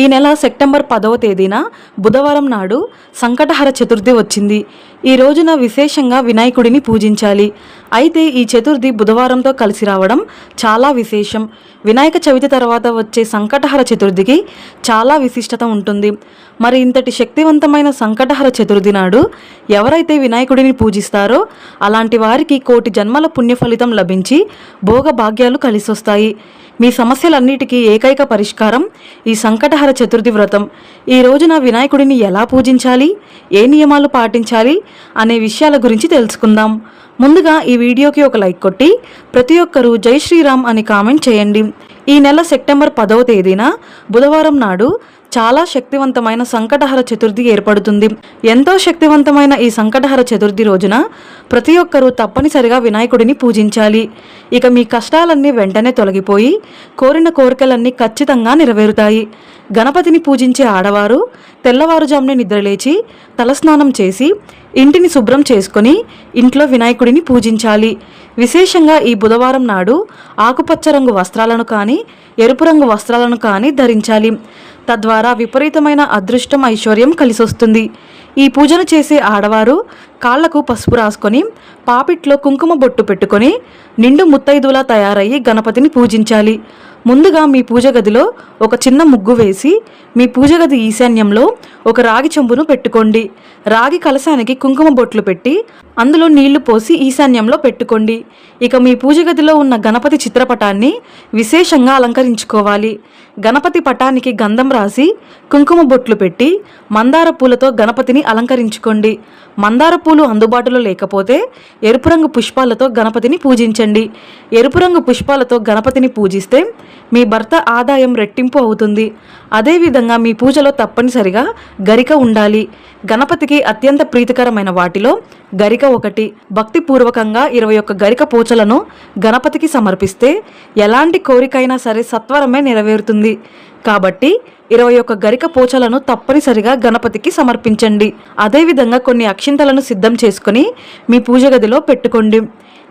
ఈ నెల సెప్టెంబర్ పదవ తేదీన బుధవారం నాడు సంకటహర చతుర్థి వచ్చింది. ఈ రోజున విశేషంగా వినాయకుడిని పూజించాలి. అయితే ఈ చతుర్థి బుధవారంతో కలిసి రావడం చాలా విశేషం. వినాయక చవితి తర్వాత వచ్చే సంకటహర చతుర్థికి చాలా విశిష్టత ఉంటుంది. మరి ఇంతటి శక్తివంతమైన సంకటహర చతుర్థి నాడు ఎవరైతే వినాయకుడిని పూజిస్తారో అలాంటి వారికి కోటి జన్మల పుణ్య ఫలితం లభించి భోగ భాగ్యాలు కలిసొస్తాయి. మీ సమస్యలన్నిటికీ ఏకైక పరిష్కారం ఈ సంకటహర చతుర్థి వ్రతం. ఈ రోజున వినాయకుడిని ఎలా పూజించాలి? ఏ నియమాలు పాటించాలి? అనే విషయాల గురించి తెలుసుకుందాం. ముందుగా ఈ వీడియోకి ఒక లైక్ కొట్టి ప్రతి ఒక్కరూ జై శ్రీరామ్ అని కామెంట్ చేయండి. ఈ నెల సెప్టెంబర్ పదవ తేదీన బుధవారం నాడు చాలా శక్తివంతమైన సంకటహర చతుర్థి ఏర్పడుతుంది. ఎంతో శక్తివంతమైన ఈ సంకటహర చతుర్థి రోజున ప్రతి ఒక్కరూ తప్పనిసరిగా వినాయకుడిని పూజించాలి. ఇక మీ కష్టాలన్నీ వెంటనే తొలగిపోయి కోరిన కోరికలన్నీ ఖచ్చితంగా నెరవేరుతాయి. గణపతిని పూజించే ఆడవారు తెల్లవారుజామునే నిద్రలేచి తలస్నానం చేసి ఇంటిని శుభ్రం చేసుకొని ఇంట్లో వినాయకుడిని పూజించాలి. విశేషంగా ఈ బుధవారం నాడు ఆకుపచ్చ రంగు వస్త్రాలను కానీ ఎరుపు రంగు వస్త్రాలను కానీ ధరించాలి. తద్వారా విపరీతమైన అదృష్టం ఐశ్వర్యం కలిసొస్తుంది. ఈ పూజను చేసే ఆడవారు కాళ్ళకు పసుపు రాసుకొని పాపిట్లో కుంకుమ బొట్టు పెట్టుకొని నిండు ముత్తైదులా తయారయ్యి గణపతిని పూజించాలి. ముందుగా మీ పూజ గదిలో ఒక చిన్న ముగ్గు వేసి మీ పూజ గది ఈశాన్యంలో ఒక రాగి చెంబును పెట్టుకోండి. రాగి కలశానికి కుంకుమ బొట్లు పెట్టి అందులో నీళ్ళు పోసి ఈశాన్యంలో పెట్టుకోండి. ఇక మీ పూజ గదిలో ఉన్న గణపతి చిత్రపటాన్ని విశేషంగా అలంకరించుకోవాలి. గణపతి పటానికి గంధం రాసి కుంకుమ బొట్లు పెట్టి మందార పూలతో గణపతిని అలంకరించుకోండి. మందార పూలు అందుబాటులో లేకపోతే ఎరుపు రంగు పుష్పాలతో గణపతిని పూజించండి. ఎరుపు రంగు పుష్పాలతో గణపతిని పూజిస్తే మీ భర్త ఆదాయం రెట్టింపు అవుతుంది. అదేవిధంగా మీ పూజలో తప్పనిసరిగా గరిక ఉండాలి. గణపతికి అత్యంత ప్రీతికరమైన వాటిలో గరిక ఒకటి. భక్తిపూర్వకంగా ఇరవై ఒక్క గరిక పూచలను గణపతికి సమర్పిస్తే ఎలాంటి కోరికైనా సరే సత్వరమే నెరవేరుతుంది. కాబట్టి ఇరవై ఒక్క గరిక పూచలను తప్పనిసరిగా గణపతికి సమర్పించండి. అదేవిధంగా కొన్ని అక్షింతలను సిద్ధం చేసుకొని మీ పూజ గదిలో పెట్టుకోండి.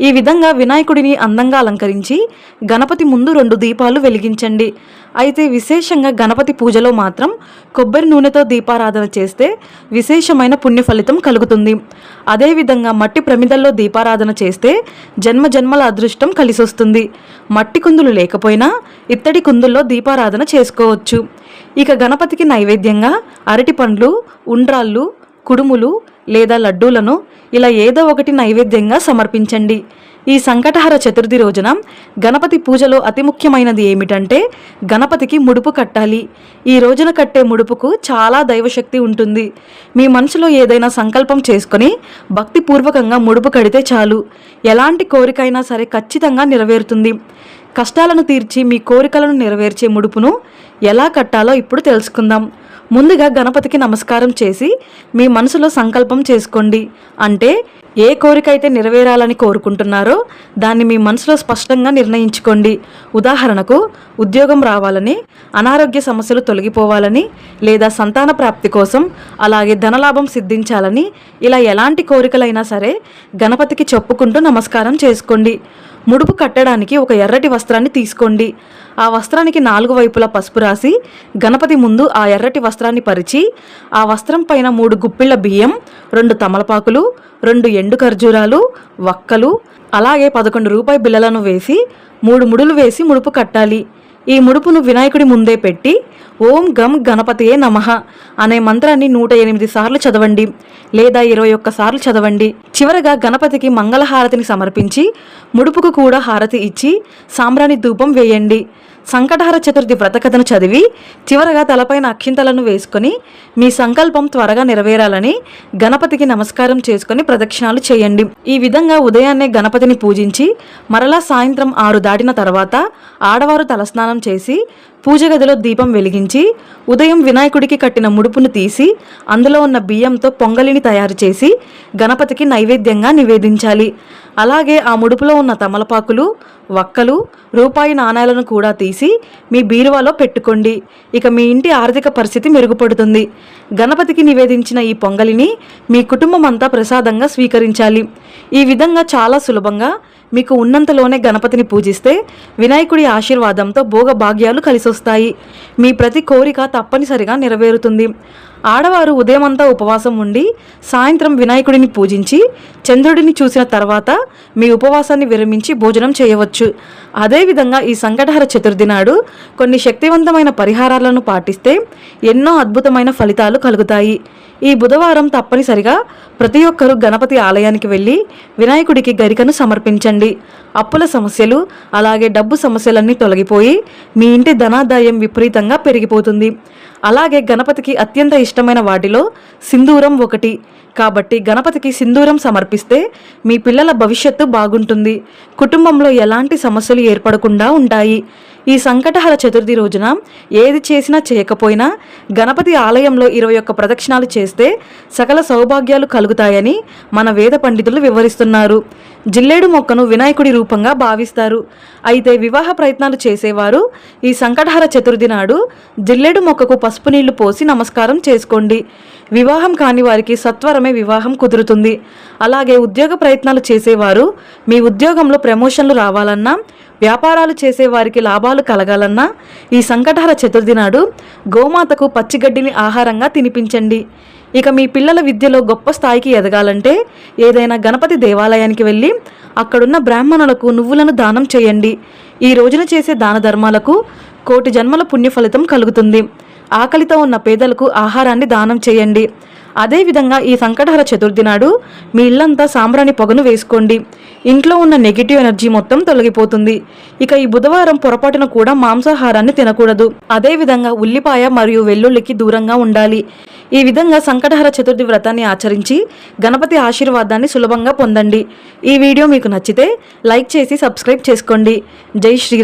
ఈ విధంగా వినాయకుడిని అందంగా అలంకరించి గణపతి ముందు రెండు దీపాలు వెలిగించండి. అయితే విశేషంగా గణపతి పూజలో మాత్రం కొబ్బరి నూనెతో దీపారాధన చేస్తే విశేషమైన పుణ్య ఫలితం కలుగుతుంది అదేవిధంగా మట్టి ప్రమిదల్లో దీపారాధన చేస్తే జన్మ జన్మల అదృష్టం కలిసొస్తుంది. మట్టి కుందులు లేకపోయినా ఇత్తడి కుందుల్లో దీపారాధన చేసుకోవచ్చు. ఇక గణపతికి నైవేద్యంగా అరటి పండ్లు ఉండ్రాళ్ళు కుడుములు లేదా లడ్డూలను ఇలా ఏదో ఒకటి నైవేద్యంగా సమర్పించండి. ఈ సంకటహర చతుర్థి రోజున గణపతి పూజలో అతి ముఖ్యమైనది ఏమిటంటే గణపతికి ముడుపు కట్టాలి. ఈ రోజున కట్టే ముడుపుకు చాలా దైవశక్తి ఉంటుంది. మీ మనసులో ఏదైనా సంకల్పం చేసుకొని భక్తిపూర్వకంగా ముడుపు కడితే చాలు. ఎలాంటి కోరికైనా సరే ఖచ్చితంగా నెరవేరుతుంది. కష్టాలను తీర్చి మీ కోరికలను నెరవేర్చే ముడుపును ఎలా కట్టాలో ఇప్పుడు తెలుసుకుందాం. ముందుగా గణపతికి నమస్కారం చేసి మీ మనసులో సంకల్పం చేసుకోండి. అంటే ఏ కోరిక అయితే నెరవేరాలని కోరుకుంటున్నారో దాన్ని మీ మనసులో స్పష్టంగా నిర్ణయించుకోండి. ఉదాహరణకు ఉద్యోగం రావాలని అనారోగ్య సమస్యలు తొలగిపోవాలని లేదా సంతాన ప్రాప్తి కోసం అలాగే ధనలాభం సిద్ధించాలని ఇలా ఎలాంటి కోరికలైనా సరే గణపతికి చెప్పుకుంటూ నమస్కారం చేసుకోండి. ముడుపు కట్టడానికి ఒక ఎర్రటి వస్త్రాన్ని తీసుకోండి. ఆ వస్త్రానికి నాలుగు వైపులా పసుపు రాసి గణపతి ముందు ఆ ఎర్రటి వస్త్రాన్ని పరిచి ఆ వస్త్రం పైన మూడు గుప్పిళ్ళ బియ్యం రెండు తమలపాకులు రెండు ఎండు ఖర్జూరాలు వక్కలు అలాగే పదకొండు రూపాయి బిళ్ళలను వేసి మూడు ముడులు వేసి ముడుపు కట్టాలి. ఈ ముడుపును వినాయకుడి ముందే పెట్టి ఓం గం గణపతియే నమః అనే మంత్రాన్ని నూట ఎనిమిది సార్లు చదవండి లేదా ఇరవై ఒక్క సార్లు చదవండి. చివరగా గణపతికి మంగళహారతిని సమర్పించి ముడుపుకు కూడా హారతి ఇచ్చి సాంబ్రాణి ధూపం వేయండి. సంకటహర చతుర్థి వ్రతకథను చదివి చివరగా తలపైన అక్షింతలను వేసుకొని మీ సంకల్పం త్వరగా నెరవేరాలని గణపతికి నమస్కారం చేసుకొని ప్రదక్షిణాలు చేయండి. ఈ విధంగా ఉదయాన్నే గణపతిని పూజించి మరలా సాయంత్రం ఆరు దాటిన తర్వాత ఆడవారు తలస్నానం చేసి పూజ గదిలో దీపం వెలిగించి ఉదయం వినాయకుడికి కట్టిన ముడుపును తీసి అందులో ఉన్న బియ్యంతో పొంగలిని తయారు చేసి గణపతికి నైవేద్యంగా నివేదించాలి. అలాగే ఆ ముడుపులో ఉన్న తమలపాకులు వక్కలు రూపాయి నాణేలను కూడా తీసి మీ బీరువాలో పెట్టుకోండి. ఇక మీ ఇంటి ఆర్థిక పరిస్థితి మెరుగుపడుతుంది. గణపతికి నివేదించిన ఈ పొంగలిని మీ కుటుంబం అంతా ప్రసాదంగా స్వీకరించాలి. ఈ విధంగా చాలా సులభంగా మీకు ఉన్నంతలోనే గణపతిని పూజిస్తే వినాయకుడి ఆశీర్వాదంతో భోగ భాగ్యాలు కలిసొస్తాయి. మీ ప్రతి కోరిక తప్పనిసరిగా నెరవేరుతుంది. ఆడవారు ఉదయమంతా ఉపవాసం ఉండి సాయంత్రం వినాయకుడిని పూజించి చంద్రుడిని చూసిన తర్వాత మీ ఉపవాసాన్ని విరమించి భోజనం చేయవచ్చు. అదేవిధంగా ఈ సంకటహర చతుర్థి నాడు కొన్ని శక్తివంతమైన పరిహారాలను పాటిస్తే ఎన్నో అద్భుతమైన ఫలితాలు కలుగుతాయి. ఈ బుధవారం తప్పనిసరిగా ప్రతి ఒక్కరూ గణపతి ఆలయానికి వెళ్ళి వినాయకుడికి గరికను సమర్పించండి. అప్పుల సమస్యలు అలాగే డబ్బు సమస్యలన్నీ తొలగిపోయి మీ ఇంటి ధనాదాయం విపరీతంగా పెరిగిపోతుంది. అలాగే గణపతికి అత్యంత ఇష్టమైన వాటిలో సింధూరం ఒకటి. కాబట్టి గణపతికి సింధూరం సమర్పిస్తే మీ పిల్లల భవిష్యత్తు బాగుంటుంది. కుటుంబంలో ఎలాంటి సమస్యలు ఏర్పడకుండా ఉంటాయి. ఈ సంకటహర చతుర్థి రోజున ఏది చేసినా చేయకపోయినా గణపతి ఆలయంలో ఇరవై ఒక్క ప్రదక్షిణాలు చేస్తే సకల సౌభాగ్యాలు కలుగుతాయని మన వేద పండితులు వివరిస్తున్నారు. జిల్లేడు మొక్కను వినాయకుడి రూపంగా భావిస్తారు. అయితే వివాహ ప్రయత్నాలు చేసేవారు ఈ సంకటహర చతుర్థి నాడు జిల్లేడు మొక్కకు పసుపు నీళ్ళు పోసి నమస్కారం చేసుకోండి. వివాహం కాని వారికి సత్వరమే వివాహం కుదురుతుంది. అలాగే ఉద్యోగ ప్రయత్నాలు చేసేవారు మీ ఉద్యోగంలో ప్రమోషన్లు రావాలన్నా వ్యాపారాలు చేసేవారికి లాభాలు కలగాలన్నా ఈ సంకటహర చతుర్థి నాడు గోమాతకు పచ్చిగడ్డిని ఆహారంగా తినిపించండి. ఇక మీ పిల్లల విద్యలో గొప్ప స్థాయికి ఎదగాలంటే ఏదైనా గణపతి దేవాలయానికి వెళ్ళి అక్కడున్న బ్రాహ్మణులకు నువ్వులను దానం చేయండి. ఈ రోజున చేసే దాన ధర్మాలకు కోటి జన్మల పుణ్య ఫలితం కలుగుతుంది. ఆకలితో ఉన్న పేదలకు ఆహారాన్ని దానం చేయండి. అదేవిధంగా ఈ సంకటహర చతుర్థి నాడు మీ ఇల్లంతా సాంబ్రాణి పొగను వేసుకోండి. ఇంట్లో ఉన్న నెగిటివ్ ఎనర్జీ మొత్తం తొలగిపోతుంది. ఇక ఈ బుధవారం పొరపాటున కూడా మాంసాహారాన్ని తినకూడదు. అదేవిధంగా ఉల్లిపాయ మరియు వెల్లుల్లికి దూరంగా ఉండాలి. ఈ విధంగా సంకటహర చతుర్థి వ్రతాన్ని ఆచరించి గణపతి ఆశీర్వాదాన్ని సులభంగా పొందండి. ఈ వీడియో మీకు నచ్చితే లైక్ చేసి సబ్స్క్రైబ్ చేసుకోండి. జై శ్రీరామ్.